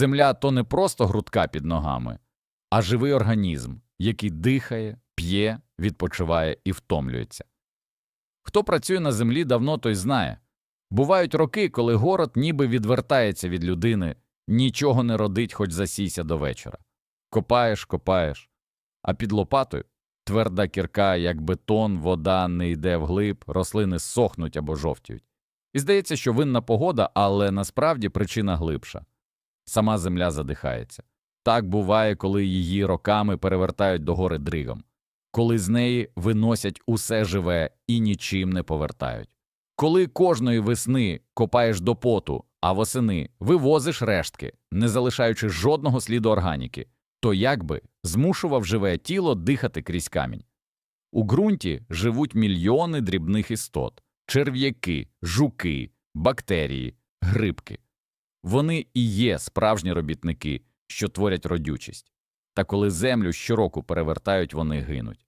Земля то не просто грудка під ногами, а живий організм, який дихає, п'є, відпочиває і втомлюється. Хто працює на землі давно, той знає. Бувають роки, коли город ніби відвертається від людини, нічого не родить, хоч засійся до вечора. Копаєш, копаєш, а під лопатою тверда кірка, як бетон, вода не йде вглиб, рослини сохнуть або жовтіють. І здається, що винна погода, але насправді причина глибша. Сама земля задихається. Так буває, коли її роками перевертають до гори дригом, коли з неї виносять усе живе і нічим не повертають. Коли кожної весни копаєш до поту, а восени вивозиш рештки, не залишаючи жодного сліду органіки, то якби змушував живе тіло дихати крізь камінь. У ґрунті живуть мільйони дрібних істот черв'яки, жуки, бактерії, грибки. Вони і є справжні робітники, що творять родючість. Та коли землю щороку перевертають, вони гинуть.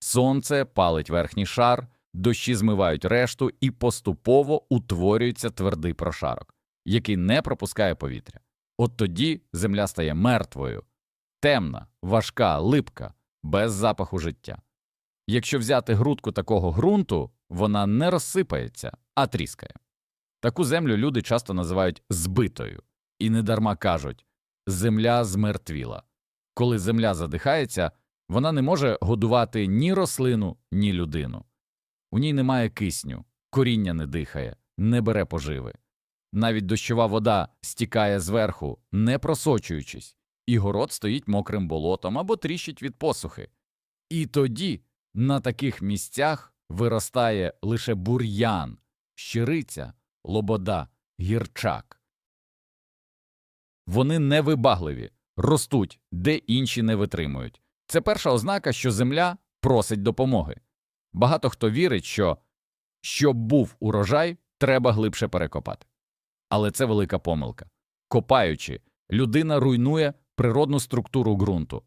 Сонце палить верхній шар, дощі змивають решту і поступово утворюється твердий прошарок, який не пропускає повітря. От тоді земля стає мертвою, темна, важка, липка, без запаху життя. Якщо взяти грудку такого ґрунту, вона не розсипається, а тріскає. Таку землю люди часто називають збитою, і недарма кажуть земля змертвіла. Коли земля задихається, вона не може годувати ні рослину, ні людину. У ній немає кисню, коріння не дихає, не бере поживи. Навіть дощова вода стікає зверху, не просочуючись, і город стоїть мокрим болотом або тріщить від посухи. І тоді на таких місцях виростає лише бур'ян, щириця, лобода, гірчак. Вони невибагливі, ростуть, де інші не витримують. Це перша ознака, що земля просить допомоги. Багато хто вірить, що щоб був урожай, треба глибше перекопати. Але це велика помилка. Копаючи, людина руйнує природну структуру ґрунту,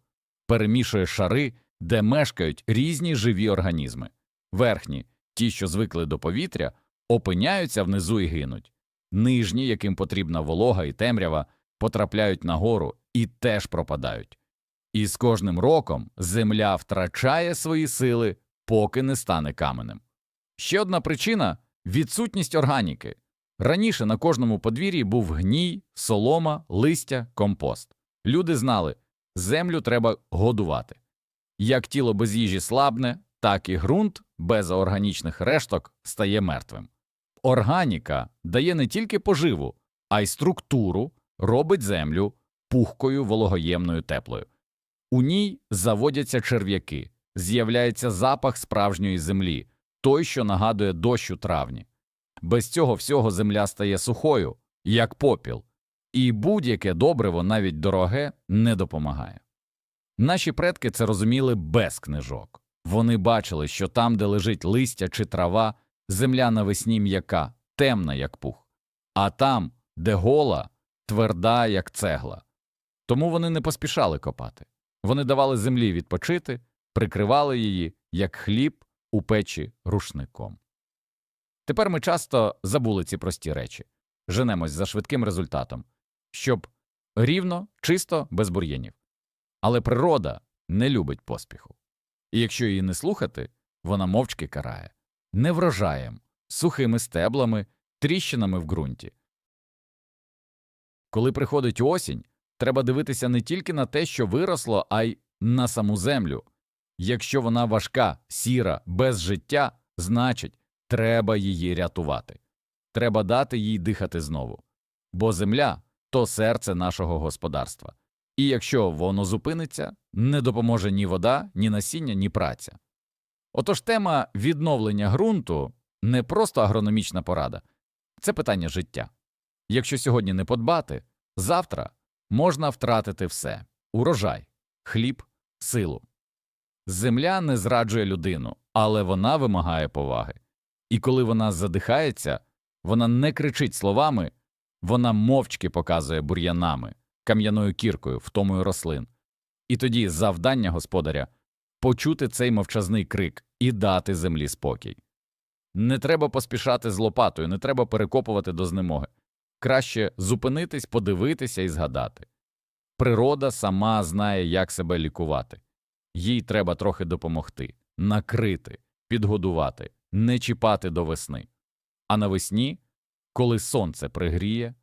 перемішує шари, де мешкають різні живі організми. Верхні, ті, що звикли до повітря, опиняються внизу і гинуть. Нижні, яким потрібна волога і темрява, потрапляють нагору і теж пропадають. І з кожним роком земля втрачає свої сили, поки не стане каменем. Ще одна причина відсутність органіки. Раніше на кожному подвір'ї був гній, солома, листя, компост. Люди знали, землю треба годувати. Як тіло без їжі слабне, так і ґрунт без органічних решток стає мертвим. Органіка дає не тільки поживу, а й структуру, робить землю пухкою, вологоємною, теплою. У ній заводяться черв'яки, з'являється запах справжньої землі, той, що нагадує дощ у травні. Без цього всього земля стає сухою, як попіл, і будь-яке добриво, навіть дороге, не допомагає. Наші предки це розуміли без книжок. Вони бачили, що там, де лежить листя чи трава, земля навесні м'яка, темна, як пух, а там, де гола, тверда, як цегла. Тому вони не поспішали копати. Вони давали землі відпочити, прикривали її, як хліб у печі рушником. Тепер ми часто забули ці прості речі, женемось за швидким результатом, щоб рівно, чисто, без бур'янів. Але природа не любить поспіху. І якщо її не слухати, вона мовчки карає не врожаєм, сухими стеблами, тріщинами в ґрунті. Коли приходить осінь, треба дивитися не тільки на те, що виросло, а й на саму землю. Якщо вона важка, сіра, без життя, значить, треба її рятувати. Треба дати їй дихати знову. Бо земля то серце нашого господарства. І якщо воно зупиниться, не допоможе ні вода, ні насіння, ні праця. Отож тема відновлення ґрунту не просто агрономічна порада, це питання життя. Якщо сьогодні не подбати, завтра можна втратити все урожай, хліб, силу. Земля не зраджує людину, але вона вимагає поваги. І коли вона задихається, вона не кричить словами, вона мовчки показує бур'янами, кам'яною кіркою, втомою рослин. І тоді завдання господаря почути цей мовчазний крик і дати землі спокій. Не треба поспішати з лопатою, не треба перекопувати до знемоги. краще зупинитись, подивитися і згадати. Природа сама знає, як себе лікувати. Їй треба трохи допомогти, накрити, підгодувати, не чіпати до весни. А навесні, коли сонце пригріє,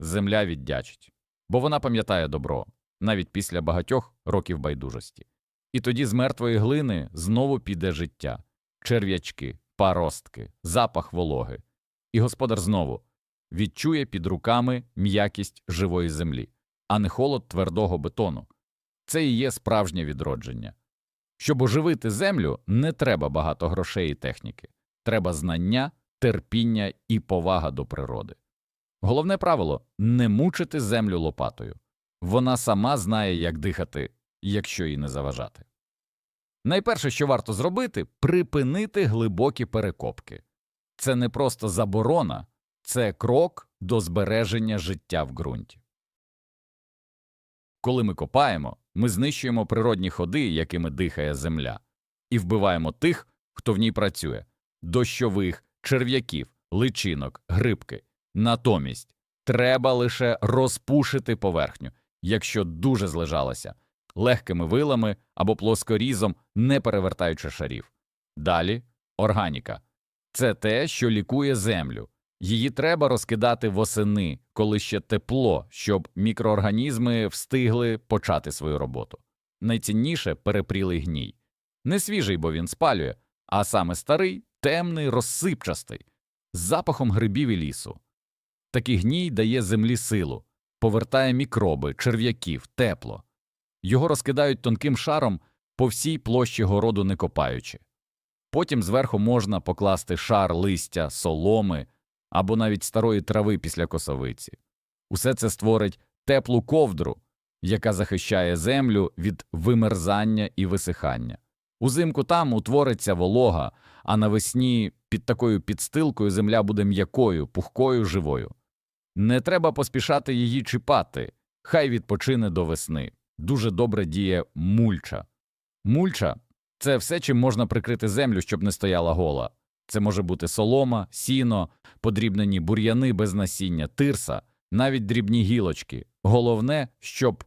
земля віддячить, бо вона пам'ятає добро, навіть після багатьох років байдужості. І тоді з мертвої глини знову піде життя, черв'ячки, паростки, запах вологи. І господар знову відчує під руками м'якість живої землі, а не холод твердого бетону. Це і є справжнє відродження. Щоб оживити землю, не треба багато грошей і техніки, треба знання, терпіння і повага до природи. Головне правило не мучити землю лопатою. Вона сама знає, як дихати, якщо їй не заважати. Найперше, що варто зробити, припинити глибокі перекопки. Це не просто заборона, це крок до збереження життя в ґрунті. Коли ми копаємо, ми знищуємо природні ходи, якими дихає земля, і вбиваємо тих, хто в ній працює дощових, черв'яків, личинок, грибки. Натомість треба лише розпушити поверхню, якщо дуже злежалася, легкими вилами або плоскорізом, не перевертаючи шарів. Далі органіка це те, що лікує землю. Її треба розкидати восени, коли ще тепло, щоб мікроорганізми встигли почати свою роботу. Найцінніше перепрілий гній. Не свіжий, бо він спалює, а саме старий, темний, розсипчастий, з запахом грибів і лісу. Такий гній дає землі силу, повертає мікроби, черв'яків, тепло. Його розкидають тонким шаром по всій площі городу не копаючи. Потім зверху можна покласти шар листя, соломи або навіть старої трави після косовиці. Усе це створить теплу ковдру, яка захищає землю від вимерзання і висихання. Узимку там утвориться волога, а навесні під такою підстилкою земля буде м'якою, пухкою, живою. Не треба поспішати її чіпати, хай відпочине до весни. Дуже добре діє мульча. Мульча це все, чим можна прикрити землю, щоб не стояла гола. Це може бути солома, сіно, подрібнені бур'яни без насіння, тирса, навіть дрібні гілочки. Головне, щоб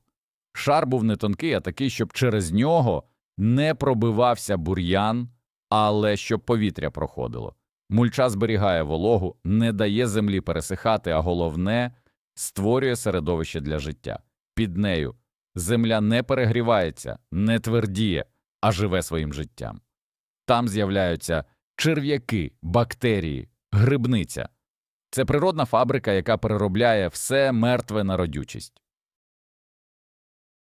шар був не тонкий, а такий, щоб через нього не пробивався бур'ян, але щоб повітря проходило. Мульча зберігає вологу, не дає землі пересихати, а головне створює середовище для життя. Під нею земля не перегрівається, не твердіє, а живе своїм життям. Там з'являються черв'яки, бактерії, грибниця. Це природна фабрика, яка переробляє все мертве на родючість.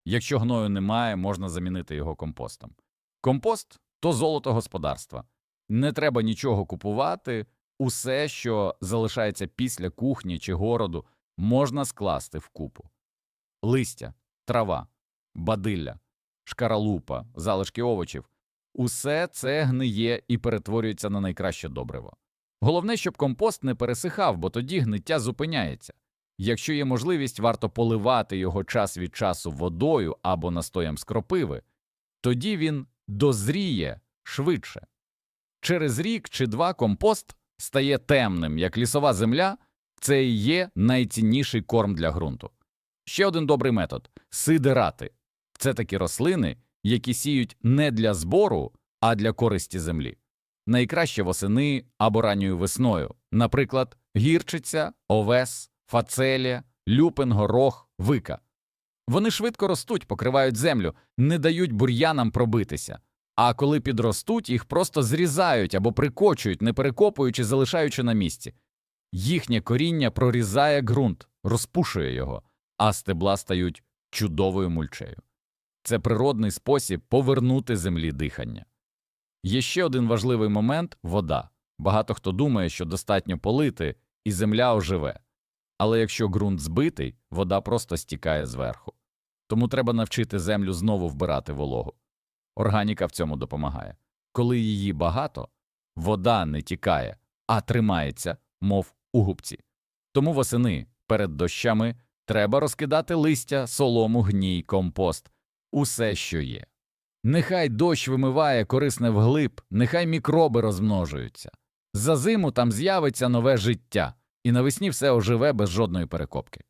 Якщо гною немає, можна замінити його компостом. Компост то золото господарства. Не треба нічого купувати, усе, що залишається після кухні чи городу, можна скласти в купу. Листя, трава, бадилля, шкаралупа, залишки овочів усе це гниє і перетворюється на найкраще добриво. Головне, щоб компост не пересихав, бо тоді гниття зупиняється. Якщо є можливість, варто поливати його час від часу водою або настоєм з кропиви, тоді він дозріє швидше. Через рік чи два компост стає темним, як лісова земля, це і є найцінніший корм для ґрунту. Ще один добрий метод сидирати це такі рослини, які сіють не для збору, а для користі землі. Найкраще восени або ранньою весною, наприклад, гірчиця, овес, фацелія, люпин, горох, вика. Вони швидко ростуть, покривають землю, не дають бур'янам пробитися. А коли підростуть, їх просто зрізають або прикочують, не перекопуючи, залишаючи на місці. Їхнє коріння прорізає ґрунт, розпушує його, а стебла стають чудовою мульчею. Це природний спосіб повернути землі дихання. Є ще один важливий момент вода. Багато хто думає, що достатньо полити, і земля оживе. Але якщо ґрунт збитий, вода просто стікає зверху. Тому треба навчити землю знову вбирати вологу. Органіка в цьому допомагає. Коли її багато, вода не тікає, а тримається, мов у губці. Тому восени перед дощами треба розкидати листя, солому, гній, компост, усе, що є. Нехай дощ вимиває корисне вглиб, нехай мікроби розмножуються. За зиму там з'явиться нове життя, і навесні все оживе без жодної перекопки.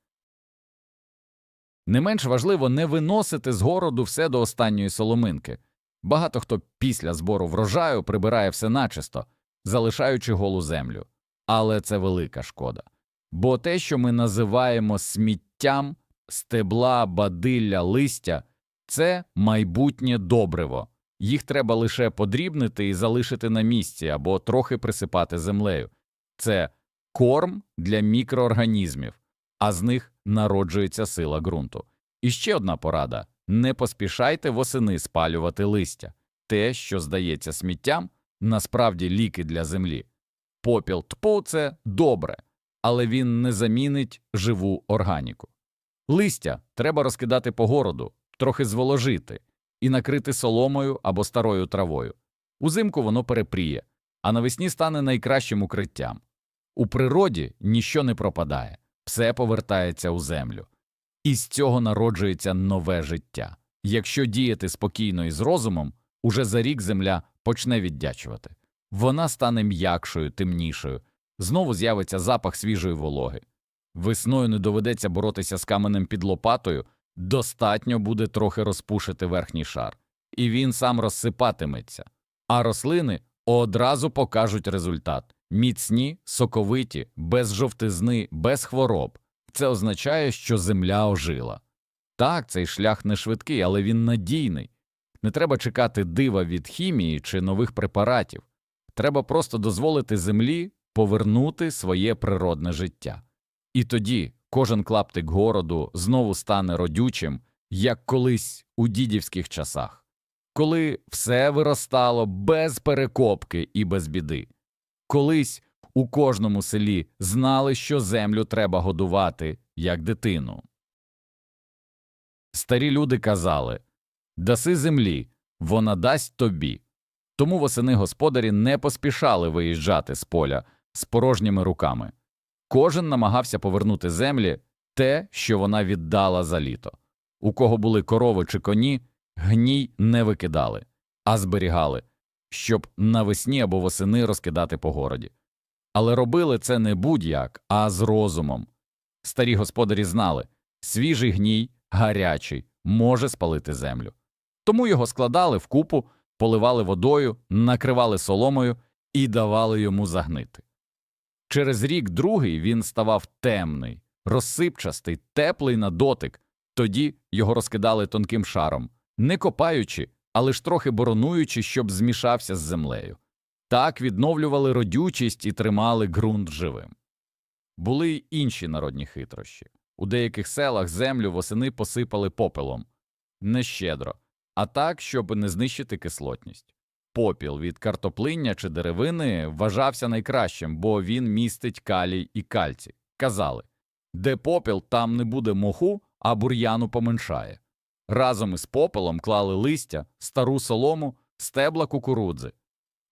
Не менш важливо не виносити з городу все до останньої соломинки. Багато хто після збору врожаю прибирає все начисто, залишаючи голу землю. Але це велика шкода. Бо те, що ми називаємо сміттям, стебла, бадилля, листя це майбутнє добриво. Їх треба лише подрібнити і залишити на місці або трохи присипати землею. Це корм для мікроорганізмів, а з них народжується сила ґрунту. І ще одна порада не поспішайте восени спалювати листя. Те, що здається сміттям, насправді ліки для землі. Попіл тпу – це добре, але він не замінить живу органіку. Листя треба розкидати по городу, трохи зволожити і накрити соломою або старою травою. Узимку воно перепріє, а навесні стане найкращим укриттям. У природі ніщо не пропадає, все повертається у землю. І з цього народжується нове життя. Якщо діяти спокійно і з розумом, уже за рік земля почне віддячувати. Вона стане м'якшою, темнішою, знову з'явиться запах свіжої вологи. Весною не доведеться боротися з каменем під лопатою, достатньо буде трохи розпушити верхній шар, і він сам розсипатиметься. А рослини одразу покажуть результат міцні, соковиті, без жовтизни, без хвороб. Це означає, що земля ожила. Так, цей шлях не швидкий, але він надійний. Не треба чекати дива від хімії чи нових препаратів. Треба просто дозволити землі повернути своє природне життя. І тоді кожен клаптик городу знову стане родючим, як колись у дідівських часах, коли все виростало без перекопки і без біди. Колись у кожному селі знали, що землю треба годувати, як дитину. Старі люди казали Даси землі, вона дасть тобі. Тому восени господарі не поспішали виїжджати з поля з порожніми руками. Кожен намагався повернути землі те, що вона віддала за літо. У кого були корови чи коні, гній не викидали, а зберігали, щоб навесні або восени розкидати по городі. Але робили це не будь-як, а з розумом. Старі господарі знали свіжий гній, гарячий, може спалити землю. Тому його складали вкупу, поливали водою, накривали соломою і давали йому загнити. Через рік другий він ставав темний, розсипчастий, теплий на дотик, тоді його розкидали тонким шаром, не копаючи, а лиш трохи боронуючи, щоб змішався з землею. Так відновлювали родючість і тримали ґрунт живим. Були й інші народні хитрощі. У деяких селах землю восени посипали попелом не щедро, а так, щоб не знищити кислотність. Попіл від картоплиння чи деревини вважався найкращим, бо він містить калій і кальцій. Казали де попіл, там не буде моху, а бур'яну поменшає. Разом із попелом клали листя, стару солому, стебла кукурудзи.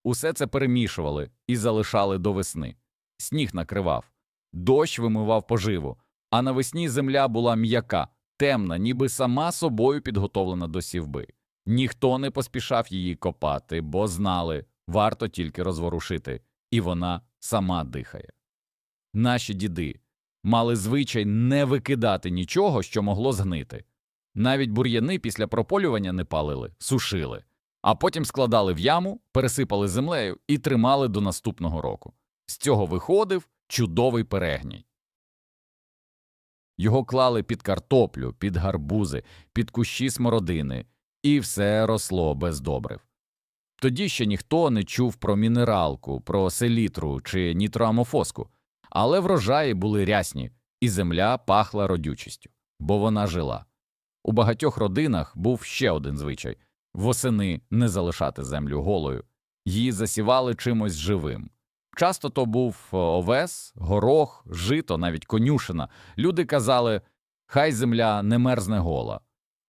Усе це перемішували і залишали до весни. Сніг накривав, дощ вимивав поживу, а навесні земля була м'яка, темна, ніби сама собою підготовлена до сівби. Ніхто не поспішав її копати, бо знали, варто тільки розворушити, і вона сама дихає. Наші діди мали звичай не викидати нічого, що могло згнити. Навіть бур'яни після прополювання не палили, сушили, а потім складали в яму, пересипали землею і тримали до наступного року. З цього виходив чудовий перегній. Його клали під картоплю, під гарбузи, під кущі смородини, і все росло без добрив. Тоді ще ніхто не чув про мінералку, про селітру чи нітроамофоску, але врожаї були рясні, і земля пахла родючістю, бо вона жила. У багатьох родинах був ще один звичай восени не залишати землю голою, її засівали чимось живим. Часто то був овес, горох, жито, навіть конюшина. Люди казали хай земля не мерзне гола.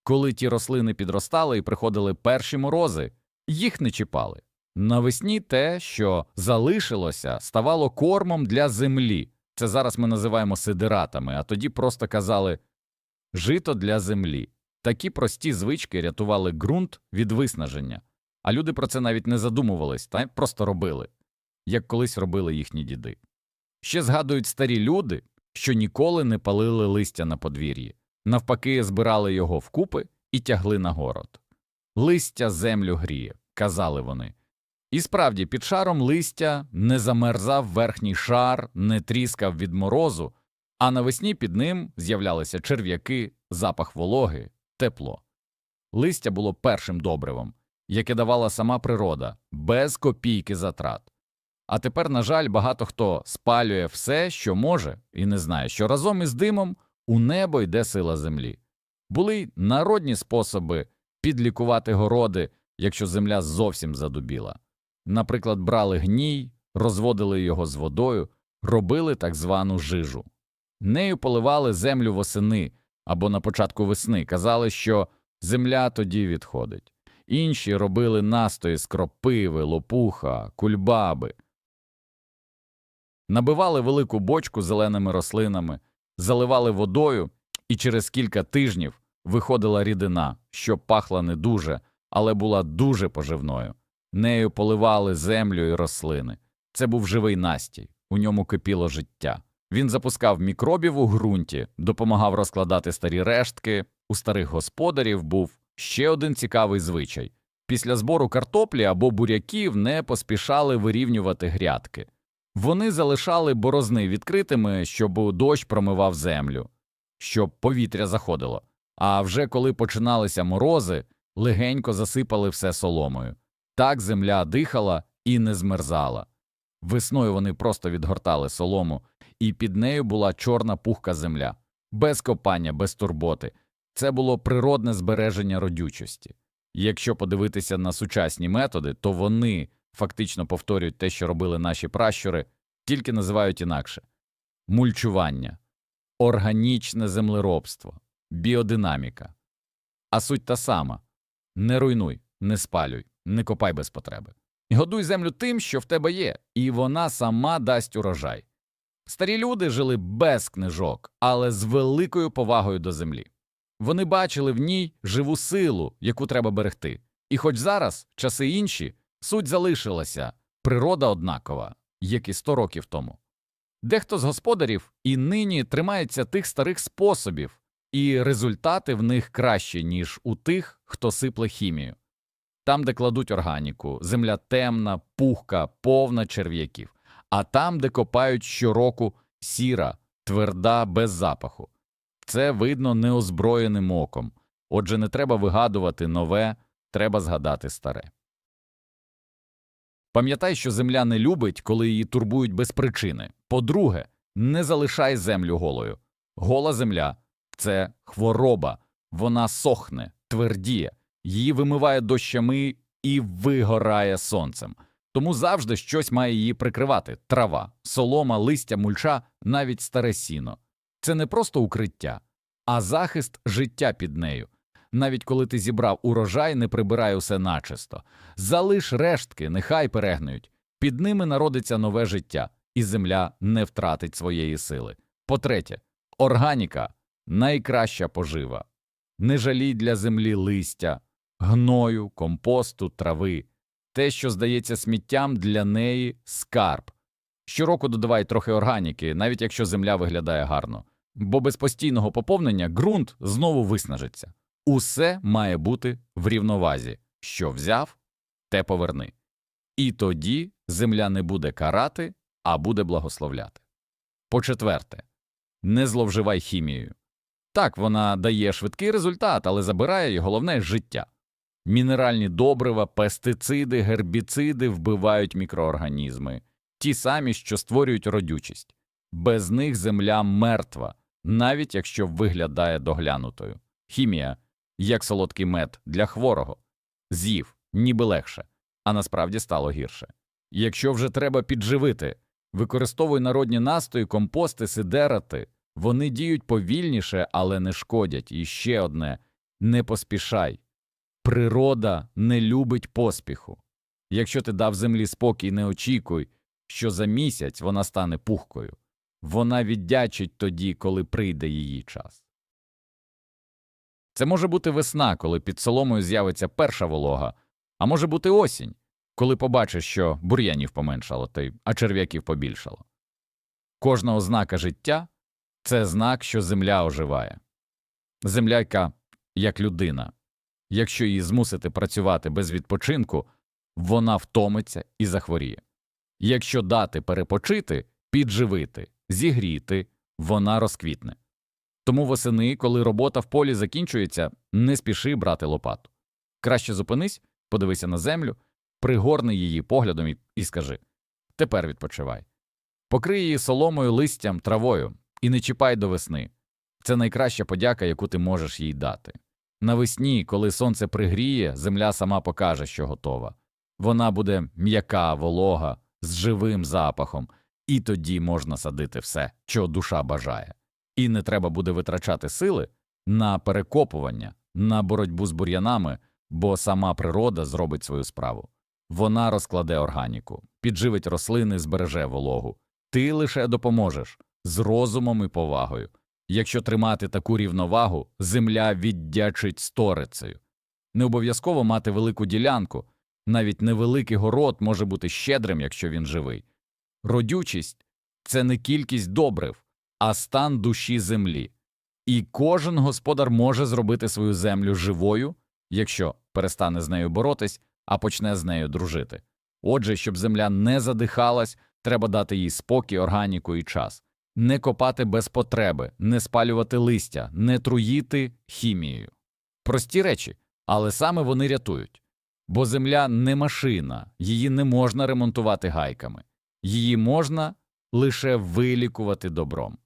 Коли ті рослини підростали і приходили перші морози, їх не чіпали. Навесні те, що залишилося, ставало кормом для землі. Це зараз ми називаємо сидиратами, а тоді просто казали жито для землі. Такі прості звички рятували ґрунт від виснаження, а люди про це навіть не задумувались, та просто робили, як колись робили їхні діди. Ще згадують старі люди, що ніколи не палили листя на подвір'ї, навпаки, збирали його вкупи і тягли на город. Листя землю гріє, казали вони. І справді, під шаром листя не замерзав верхній шар, не тріскав від морозу, а навесні під ним з'являлися черв'яки, запах вологи, тепло. Листя було першим добривом, яке давала сама природа, без копійки затрат. А тепер, на жаль, багато хто спалює все, що може, і не знає, що разом із димом у небо йде сила землі. Були й народні способи підлікувати городи, якщо земля зовсім задубіла. Наприклад, брали гній, розводили його з водою, робили так звану жижу. Нею поливали землю восени або на початку весни, казали, що земля тоді відходить. Інші робили настої з кропиви, лопуха, кульбаби. Набивали велику бочку зеленими рослинами, заливали водою, і через кілька тижнів виходила рідина, що пахла не дуже, але була дуже поживною. Нею поливали землю і рослини. Це був живий настій, у ньому кипіло життя. Він запускав мікробів у ґрунті, допомагав розкладати старі рештки. У старих господарів був ще один цікавий звичай. Після збору картоплі або буряків не поспішали вирівнювати грядки. Вони залишали борозни відкритими, щоб дощ промивав землю, щоб повітря заходило. А вже коли починалися морози, легенько засипали все соломою. Так земля дихала і не змерзала. Весною вони просто відгортали солому, і під нею була чорна пухка земля, без копання, без турботи. Це було природне збереження родючості. Якщо подивитися на сучасні методи, то вони фактично повторюють те, що робили наші пращури, тільки називають інакше мульчування, органічне землеробство, біодинаміка. А суть та сама не руйнуй, не спалюй, не копай без потреби. Годуй землю тим, що в тебе є, і вона сама дасть урожай. Старі люди жили без книжок, але з великою повагою до землі. Вони бачили в ній живу силу, яку треба берегти. І хоч зараз часи інші, суть залишилася, природа однакова, як і сто років тому. Дехто з господарів і нині тримається тих старих способів, і результати в них кращі, ніж у тих, хто сипле хімію. Там, де кладуть органіку, земля темна, пухка, повна черв'яків, а там, де копають щороку сіра, тверда, без запаху. Це видно неозброєним оком. Отже, не треба вигадувати нове, треба згадати старе. Пам'ятай, що земля не любить, коли її турбують без причини. По-друге, не залишай землю голою. Гола земля це хвороба, вона сохне, твердіє, її вимиває дощами і вигорає сонцем. Тому завжди щось має її прикривати трава, солома, листя, мульча, навіть старе сіно. Це не просто укриття, а захист життя під нею. Навіть коли ти зібрав урожай, не прибирай усе начисто. Залиш рештки, нехай перегнують. Під ними народиться нове життя, і земля не втратить своєї сили. По-третє, органіка найкраща пожива. Не жалій для землі листя, гною, компосту, трави. Те, що здається сміттям, для неї скарб. Щороку додавай трохи органіки, навіть якщо земля виглядає гарно, бо без постійного поповнення ґрунт знову виснажиться. Усе має бути в рівновазі. Що взяв, те поверни. І тоді земля не буде карати, а буде благословляти. По четверте, не зловживай хімією. Так, вона дає швидкий результат, але забирає головне життя. Мінеральні добрива, пестициди, гербіциди вбивають мікроорганізми, ті самі, що створюють родючість. Без них земля мертва, навіть якщо виглядає доглянутою. Хімія, як солодкий мед для хворого, з'їв, ніби легше, а насправді стало гірше. Якщо вже треба підживити, використовуй народні настої, компости, сидерати. Вони діють повільніше, але не шкодять. І ще одне не поспішай. Природа не любить поспіху. Якщо ти дав землі спокій, не очікуй, що за місяць вона стане пухкою. Вона віддячить тоді, коли прийде її час. Це може бути весна, коли під соломою з'явиться перша волога, а може бути осінь, коли побачиш, що бур'янів поменшало, а черв'яків побільшало. Кожна ознака життя це знак, що земля оживає. Земля, яка як людина. Якщо її змусити працювати без відпочинку, вона втомиться і захворіє. Якщо дати перепочити, підживити, зігріти, вона розквітне. Тому восени, коли робота в полі закінчується, не спіши брати лопату. Краще зупинись, подивися на землю, пригорни її поглядом і, скажи тепер відпочивай. Покрий її соломою, листям, травою і не чіпай до весни. Це найкраща подяка, яку ти можеш їй дати. Навесні, коли сонце пригріє, земля сама покаже, що готова. Вона буде м'яка, волога, з живим запахом, і тоді можна садити все, що душа бажає. І не треба буде витрачати сили на перекопування, на боротьбу з бур'янами, бо сама природа зробить свою справу. Вона розкладе органіку, підживить рослини, збереже вологу. Ти лише допоможеш з розумом і повагою. Якщо тримати таку рівновагу, земля віддячить сторицею. Не обов'язково мати велику ділянку, навіть невеликий город може бути щедрим, якщо він живий. Родючість це не кількість добрив, а стан душі землі. І кожен господар може зробити свою землю живою, якщо перестане з нею боротись, а почне з нею дружити. Отже, щоб земля не задихалась, треба дати їй спокій, органіку і час, не копати без потреби, не спалювати листя, не труїти хімією. Прості речі, але саме вони рятують. Бо земля не машина, її не можна ремонтувати гайками, її можна лише вилікувати добром.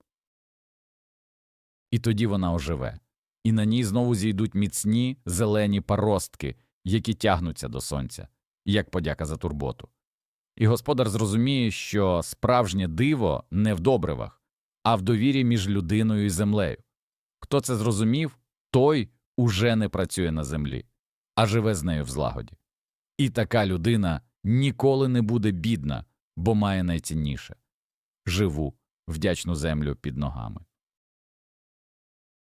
І тоді вона оживе, і на ній знову зійдуть міцні зелені паростки, які тягнуться до сонця, як подяка за турботу. І господар зрозуміє, що справжнє диво не в добривах, а в довірі між людиною і землею. Хто це зрозумів, той уже не працює на землі, а живе з нею в злагоді. І така людина ніколи не буде бідна, бо має найцінніше живу, вдячну землю під ногами.